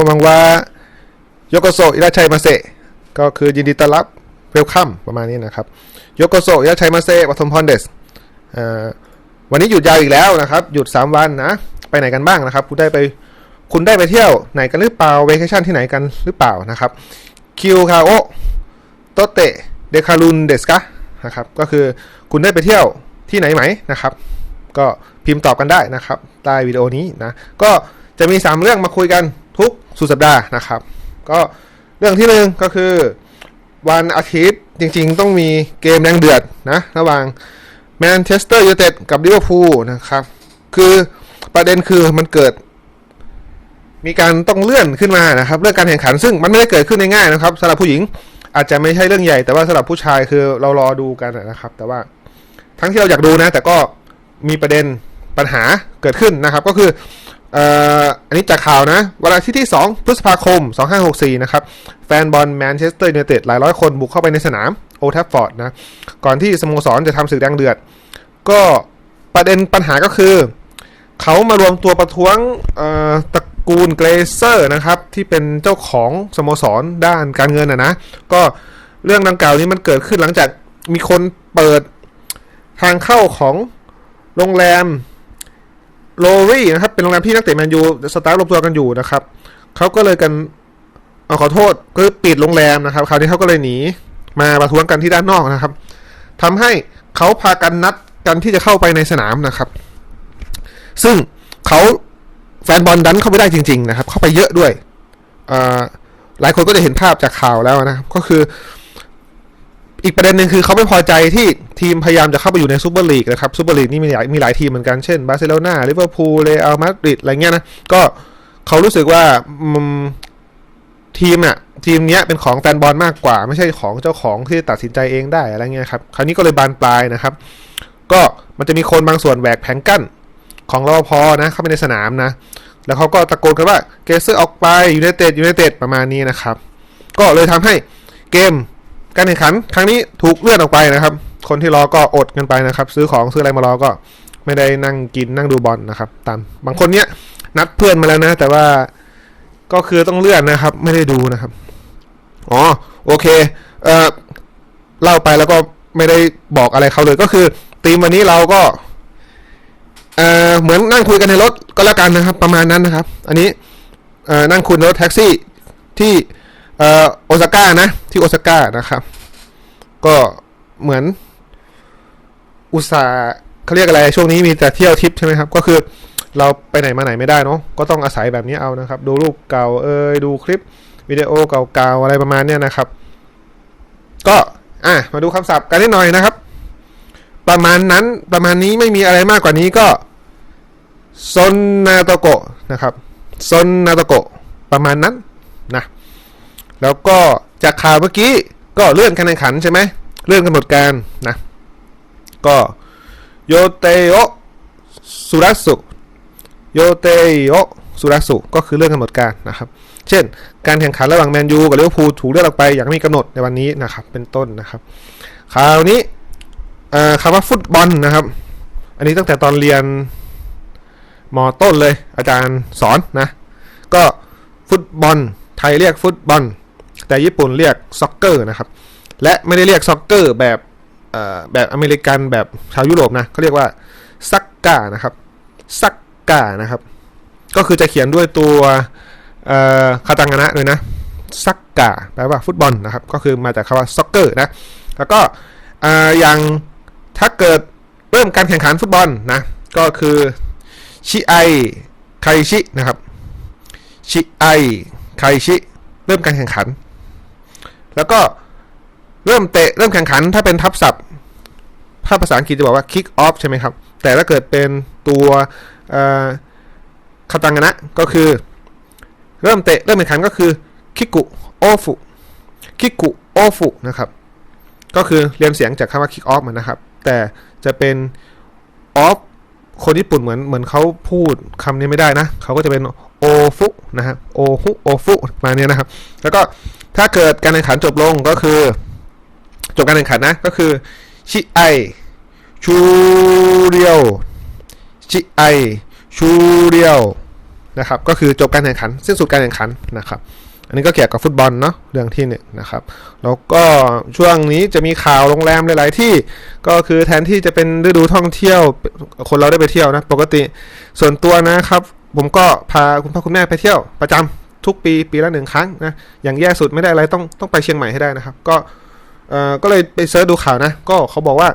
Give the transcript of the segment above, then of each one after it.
คนบังว่าโยโกโซอิราชัยมาเซก็คือยินดีต้อนรับเวลคัมประมาณนี้นะครับโยโกโซอิราชัยมาเซปฐมพรเดสวันนี้หยุดยาวอีกแล้วนะครับ หยุด 3 วันนะ ไปไหนกันบ้างนะครับ คุณได้ไปคุณได้ไปเที่ยวไหนกันหรือเปล่าเวกชั่นที่ไหนกันหรือเปล่านะครับคิวคาโอโตเตเดคารุนเดสกะนะครับก็คือคุณได้ไปเที่ยวที่ไหนไหมนะครับ ก็พิมพ์ตอบกันได้นะครับใต้วิดีโอนี้นะ ก็จะมี 3 เรื่องมาคุยกัน ทุกสุดสัปดาห์นะครับ ก็เรื่องที่หนึ่งก็คือวันอาทิตย์จริงๆ ต้องมีเกมแรงเดือดนะระหว่างแมนเชสเตอร์ยูไนเต็ดกับลิเวอร์พูลนะครับ คือประเด็นคือมันเกิด มีการต้องเลื่อนขึ้นมานะครับเรื่องการแข่งขันซึ่งมันไม่ได้เกิดขึ้นง่ายๆนะครับสำหรับผู้หญิงอาจจะไม่ใช่เรื่องใหญ่แต่ว่าสำหรับผู้ชายคือเรารอดูกันนะครับ แต่ว่าทั้งที่เราอยากดูนะ แต่ก็มีประเด็นปัญหาเกิดขึ้นนะครับ ก็คือ อันนี้จากข่าวนะวันอาทิตย์ที่ 2 พฤษภาคม 2564 นะครับ แฟนบอลแมนเชสเตอร์ยูไนเต็ดหลายร้อยคนบุกเข้าไปในสนามโอทัฟฟอร์ดนะ ก่อนที่สโมสรจะทำศึกแดงเดือด ก็ประเด็นปัญหาก็คือ เขามารวมตัวประท้วงตระกูลเกรเซอร์นะครับ ที่เป็นเจ้าของสโมสรด้านการเงินนะนะ ก็เรื่องดังกล่าวนี้มันเกิดขึ้นหลังจากมีคนเปิดทางเข้าของโรงแรม โรรี่นะครับ เป็นโรงแรมที่นักเตะแมนยูสตาร์รวมตัวกันอยู่นะครับเขาก็เลยกันเอาขอโทษก็ปิดโรงแรมนะครับ คราวนี้เขาก็เลยหนีมาประท้วงกันที่ด้านนอกนะครับทำให้เขาพากันนัดกันที่จะเข้าไปในสนามนะครับ ซึ่งเขาแฟนบอลดันเข้าไปได้จริง ๆ นะครับ เข้าไปเยอะด้วยหลายคนก็จะเห็นภาพจากข่าวแล้วนะครับก็คือ อีกประเด็นหนึ่งคือเขาไม่พอใจที่ทีมพยายามจะเข้าไปอยู่ในซูเปอร์ลีกนะครับซูเปอร์ลีกนี่มีหลายมีหลายทีมเหมือนกันเช่นบาร์เซโลนาลิเวอร์พูลเรอัลมาดริดอะไรเงี้ยนะก็เขารู้สึกว่าทีมอะทีมเนี้ยเป็นของแฟนบอลมากกว่า ไม่ใช่ของเจ้าของที่ตัดสินใจเองได้อะไรเงี้ยครับคราวนี้ก็เลยบานปลายนะครับ ก็มันจะมีคนบางส่วนแหวกแผงกั้นของรปภนะเข้าไปในสนามนะ แล้วเขาก็ตะโกนกันว่าเกเซอร์ออกไปยูไนเต็ดยูไนเต็ดประมาณนี้นะครับ ก็เลยทำให้เกม การแข่งขันครั้งนี้ถูกเลื่อนออกไปนะครับ คนที่รอก็อดกันไปนะครับ ซื้อของซื้ออะไรมารอก็ไม่ได้นั่งกินนั่งดูบอลนะครับ ตามบางคนเนี้ยนัดเพื่อนมาแล้วนะ แต่ว่าก็คือต้องเลื่อนนะครับ ไม่ได้ดูนะครับอ๋อโอเคเอ่อเล่าไปแล้วก็ไม่ได้บอกอะไรเขาเลยก็คือทีมวันนี้เราก็เอ่อเหมือนนั่งคุยกันในรถก็แล้วกันนะครับ ประมาณนั้นนะครับ อันนี้เอ่อนั่งคุยรถแท็กซี่ที่ เอ่อโอซาก้านะ ที่โอซาก้านะครับ ก็เหมือน อุตสาเขาเรียกอะไร ช่วงนี้มีแต่เที่ยวทริปใช่ไหมครับ ก็คือเราไปไหนมาไหนไม่ได้เนาะก็ต้องอาศัยแบบนี้เอานะครับ ดูรูปเก่าเอยดูคลิปวิดีโอเก่าๆอะไรประมาณเนี้ยนะครับ ก็อะมาดูคำศัพท์กันนิดหน่อยนะครับ ประมาณนั้นประมาณนี้ไม่มีอะไรมากกว่านี้ก็ซนนาโตโกะนะครับซนนาโตโกะประมาณนั้นนะ แล้วก็จากข่าวเมื่อกี้ก็เลื่อนการแข่งขันใช่ไหมเลื่อนกำหนดการนะ ก็โยเตโอสุรัสุโยเตโอสุรัสุก็คือเลื่อนกำหนดการนะครับ เช่น การแข่งขันระหว่างแมนยูกับลิเวอร์พูลถูกเลื่อนออกไปอย่างไม่มีกำหนดในวันนี้นะครับ เป็นต้นนะครับคราวนี้คำว่าฟุตบอลนะครับ อันนี้ตั้งแต่ตอนเรียนมต้นเลย อาจารย์สอนนะ ก็ฟุตบอลไทยเรียกฟุตบอล แต่ญี่ปุ่นเรียกซ็อกเกอร์นะครับและไม่ได้เรียกซ็อกเกอร์แบบแบบอเมริกันแบบชาวยุโรปนะเขาเรียกว่าซักกานะครับซักกานะครับ ก็คือจะเขียนด้วยตัวคาตังานะเลยนะซักกาแปลว่าฟุตบอลนะครับ ก็คือมาจากคำว่าซ็อกเกอร์นะแล้วก็ออย่างถ้าเกิดเริ่มการแข่งขันฟุตบอลนะก็คือชิไอไคชินะครับชิไอไคชิเริ่มการแข่งขัน แล้วก็เริ่มเตะเริ่มแข่งขันถ้าเป็นทับศัพท์ถ้าภาษาอังกฤษจะบอกว่า kick off ใช่ไหมครับ แต่ถ้าเกิดเป็นตัวคาตังนะก็คือ เริ่มเตะเริ่มแข่งขันก็คือคิกุโอฟุคิกุโอฟุนะครับ ก็คือเรียนเสียงจากคำว่า kick off มันนะครับ แต่จะเป็น off คนญี่ปุ่นเหมือนเหมือนเขาพูดคำนี้ไม่ได้นะ เขาก็จะเป็นโอฟุนะครับโอฮุโอฟุมาเนี้ยนะครับ แล้วก็ ถ้าเกิดการแข่งขันจบลงก็คือ จบการแข่งขันนะก็คือชิไอชูเรียวชิไอชูเรียวนะครับก็คือจบการแข่งขันสิ้นสุดการแข่งขันนะครับอันนี้ก็เกี่ยวกับฟุตบอลเนาะเรื่องที่หนึ่งนะครับแล้วก็ช่วงนี้จะมีข่าวโรงแรมหลาย ๆ ที่ก็คือแทนที่จะเป็นฤดูท่องเที่ยว คนเราได้ไปเที่ยวนะ ปกติส่วนตัวนะครับ ผมก็พาคุณพ่อคุณแม่ไปเที่ยวประจำ ทุกปีปีละหนึ่งครั้งนะอย่างแย่สุดไม่ได้อะไรต้องต้องไปเชียงใหม่ให้ได้นะครับ ก็เอ่อก็เลยไปเสิร์ชดูข่าวนะ ก็เขาบอกว่า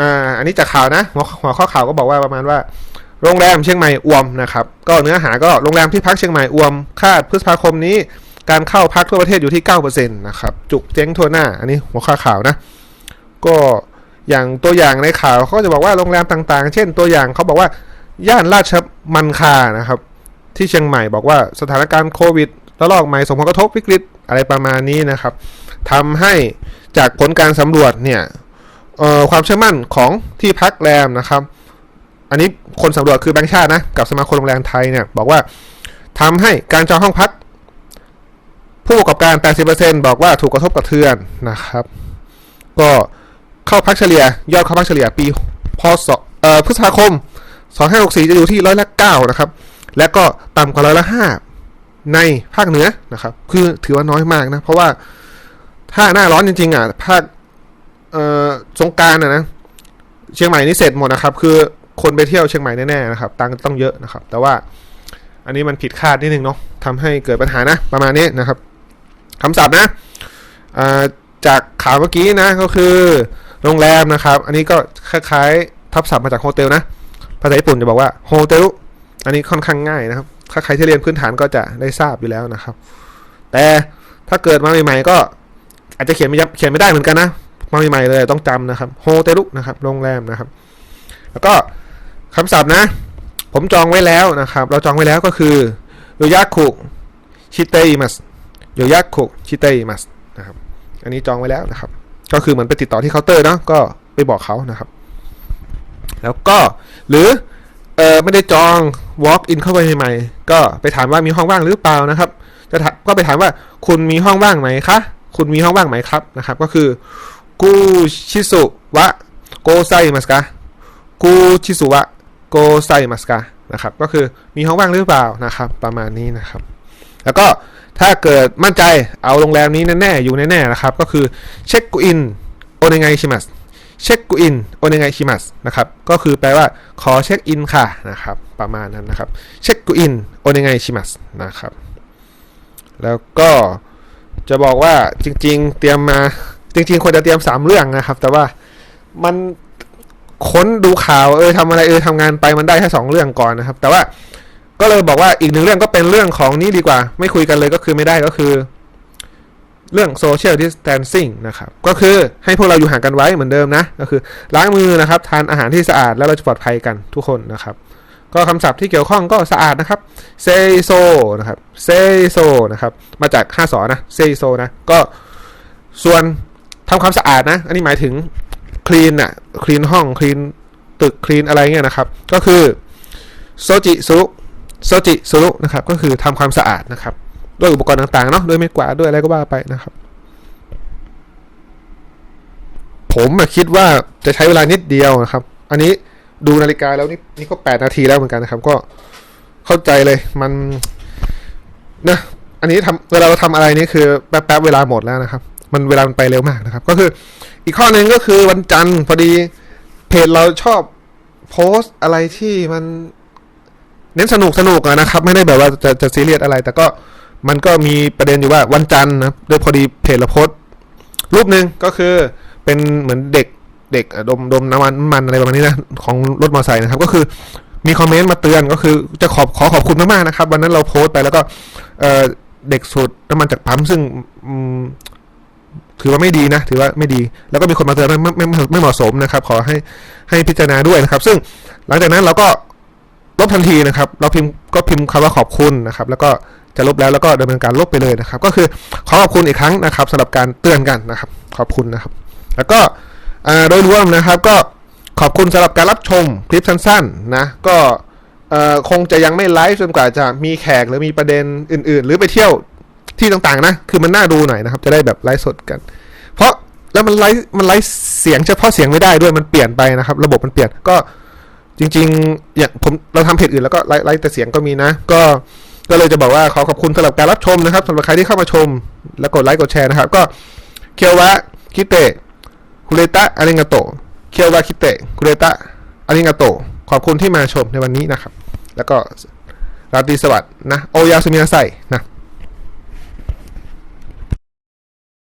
อ่าอันนี้จากข่าวนะหัวหัวข้อข่าวก็บอกว่าประมาณว่า โรงแรมเชียงใหม่อวมนะครับ ก็เนื้อหาก็โรงแรมที่พักเชียงใหม่อวม คาดพฤษภาคมนี้ การเข้าพักทั่วประเทศอยู่ที่9%นะครับจุกเจ๊งทั่วหน้า อันนี้หัวข้อข่าวนะ ก็อย่างตัวอย่างในข่าวเขาก็จะบอกว่าโรงแรมต่างๆ เช่นตัวอย่างเขาบอกว่าย่านราชมันคานะครับ ที่เชียงใหม่บอกว่าสถานการณ์โควิดระลอกใหม่ส่งผลกระทบวิกฤตอะไรประมาณนี้นะครับทำให้จากผลการสำรวจเนี่ยความเชื่อมั่นของที่พักแรมนะครับ อันนี้คนสำรวจคือแบงค์ชาตินะกับสมาคมโรงแรมไทยเนี่ยบอกว่าทำให้การจองห้องพัก ผู้ประกอบการ 80%บอกว่าถูกกระทบกระเทือนนะครับ ก็เข้าพักเฉลี่ย ยอดเข้าพักเฉลี่ยปีพศเอ่อพฤษภาคม 2564 จะอยู่ที่ร้อยละ9นะครับ และก็ต่ำกว่าร้อยละ5ในภาคเหนือนะครับ คือถือว่าน้อยมากนะ เพราะว่าถ้าหน้าร้อนจริงๆอะภาคเอ่อสงการนะนะเชียงใหม่นี่เสร็จหมดนะครับ คือคนไปเที่ยวเชียงใหม่แน่ๆนะครับตังค์ต้องเยอะนะครับ แต่ว่าอันนี้มันผิดคาดนิดนึงเนาะทำให้เกิดปัญหานะประมาณนี้นะครับคำศัพท์นะจากข่าวเมื่อกี้นะก็คือโรงแรมนะครับ อันนี้ก็คล้ายๆทับศัพท์มาจากโฮเทลนะ ภาษาญี่ปุ่นจะบอกว่าโฮเทล อันนี้ค่อนข้างง่ายนะครับ ถ้าใครที่เรียนพื้นฐานก็จะได้ทราบอยู่แล้วนะครับ แต่ถ้าเกิดมาใหม่ๆก็อาจจะเขียนไม่เขียนไม่ได้เหมือนกันนะมาใหม่ๆเลยต้องจำนะครับโฮเทลนะครับโรงแรมนะครับ แล้วก็คำศัพท์นะ ผมจองไว้แล้วนะครับ เราจองไว้แล้วก็คือโยยาคุชิเตอิมัสโยยาคุชิเตอิมัสนะครับ อันนี้จองไว้แล้วนะครับ ก็คือเหมือนไปติดต่อที่เคาน์เตอร์เนาะก็ไปบอกเขานะครับ แล้วก็หรือ เออไม่ได้จอง walk in เข้าไปใหม่ๆก็ไปถามว่ามีห้องว่างหรือเปล่านะครับ จะก็ไปถามว่าคุณมีห้องว่างไหมคะคุณมีห้องว่างไหมครับนะครับ ก็คือกูชิสุวะโกไซมัสกะกูชิสุวะโกไซมัสกะนะครับ ก็คือมีห้องว่างหรือเปล่านะครับ ประมาณนี้นะครับ แล้วก็ถ้าเกิดมั่นใจเอาโรงแรมนี้แน่ๆอยู่แน่ๆนะครับ ก็คือเช็คกูอินโอเนไงชิมัส เช็คกูอินโอเนไงชิมัสนะครับก็คือแปลว่าขอเช็คอินค่ะนะครับประมาณนั้นนะครับเช็คกูอินโอเนไงชิมัสนะครับแล้วก็จะบอกว่าจริง ๆ เตรียมมาจริง ๆควรจะเตรียมสามเรื่องนะครับ แต่ว่ามันค้นดูข่าวเออทำอะไรเออทำงานไปมันได้แค่สองเรื่องก่อนนะครับ แต่ว่าก็เลยบอกว่าอีกหนึ่งเรื่องก็เป็นเรื่องของนี้ดีกว่า ไม่คุยกันเลยก็คือไม่ได้ก็คือ เรื่อง social distancing นะครับ ก็คือให้พวกเราอยู่ห่างกันไว้เหมือนเดิมนะ ก็คือล้างมือนะครับ ทานอาหารที่สะอาดแล้วเราจะปลอดภัยกันทุกคนนะครับ ก็คำศัพท์ที่เกี่ยวข้องก็สะอาดนะครับ say so นะครับ say so นะครับ มาจาก5สอนะ say so นะ ก็ส่วนทำความสะอาดนะ อันนี้หมายถึง clean อะ clean ห้อง clean ตึก clean อะไรเงี้ยนะครับ ก็คือโซจิสุโซจิสุรุนะครับ ก็คือทำความสะอาดนะครับ ด้วยอุปกรณ์ต่างๆเนาะด้วยไม้กวาดด้วยอะไรก็ว่าไปนะครับ ผมคิดว่าจะใช้เวลานิดเดียวนะครับ อันนี้ดูนาฬิกาแล้วนี่นี่ก็แปดนาทีแล้วเหมือนกันนะครับ ก็เข้าใจเลยมันนะอันนี้ทำเวลาเราทำอะไรนี่คือแป๊บๆเวลาหมดแล้วนะครับ มันเวลามันไปเร็วมากนะครับ ก็คืออีกข้อหนึ่งก็คือวันจันทร์พอดีเพจเราชอบโพสต์อะไรที่มันเน้นสนุกสนุกนะครับ ไม่ได้แบบว่าจะจะซีเรียสอะไร แต่ก็ มันก็มีประเด็นอยู่ว่าวันจันทร์นะโดยพอดีเพจเราโพสรูปหนึ่งก็คือเป็นเหมือนเด็กเด็กดมดมน้ำมันมันอะไรประมาณนี้นะของรถมอเตอร์ไซค์นะครับ ก็คือมีคอมเมนต์มาเตือนก็คือจะขอบขอขอบคุณมากๆนะครับ วันนั้นเราโพสต์ไปแล้วก็เเด็กสูดน้ำมันจากปั๊มซึ่งถือว่าไม่ดีนะ ถือว่าไม่ดี แล้วก็มีคนมาเตือนไม่ไม่ไม่เหมาะสมนะครับ ขอให้ให้พิจารณาด้วยนะครับ ซึ่งหลังจากนั้นเราก็ลบทันทีนะครับ เราพิมพ์ก็พิมพ์คำว่าขอบคุณนะครับ แล้วก็ จะลบแล้วแล้วก็ดำเนินการลบไปเลยนะครับ ก็คือขอขอบคุณอีกครั้งนะครับสำหรับการเตือนกันนะครับ ขอบคุณนะครับ แล้วก็โดยรวมนะครับก็ขอบคุณสำหรับการรับชมคลิปสั้นๆนะก็คงจะยังไม่ไลฟ์จนกว่าจะมีแขกหรือมีประเด็นอื่น ๆ หรือไปเที่ยวที่ต่างๆนะ คือมันน่าดูหน่อยนะครับ จะได้แบบไลฟ์สดกัน เพราะแล้วมันไลฟ์มันไลฟ์เสียงเฉพาะเสียงไม่ได้ด้วยมันเปลี่ยนไปนะครับ ระบบมันเปลี่ยนก็จริงๆอย่างผมเราทำเพจอื่นแล้วก็ไลฟ์แต่เสียงก็มีนะ ก็ ก็เลยจะบอกว่าขอขอบคุณสำหรับการรับชมนะครับสำหรับใครที่เข้ามาชม แล้วกดไลค์กดแชร์นะครับ ก็เคียววะคิเตะคุเรตะอาริงาโตเคียววะคิเตะคุเรตะอาริงาโตขอบคุณที่มาชมในวันนี้นะครับ แล้วก็ราตรีสวัสดิ์นะโอยาสุมิยาไซนะ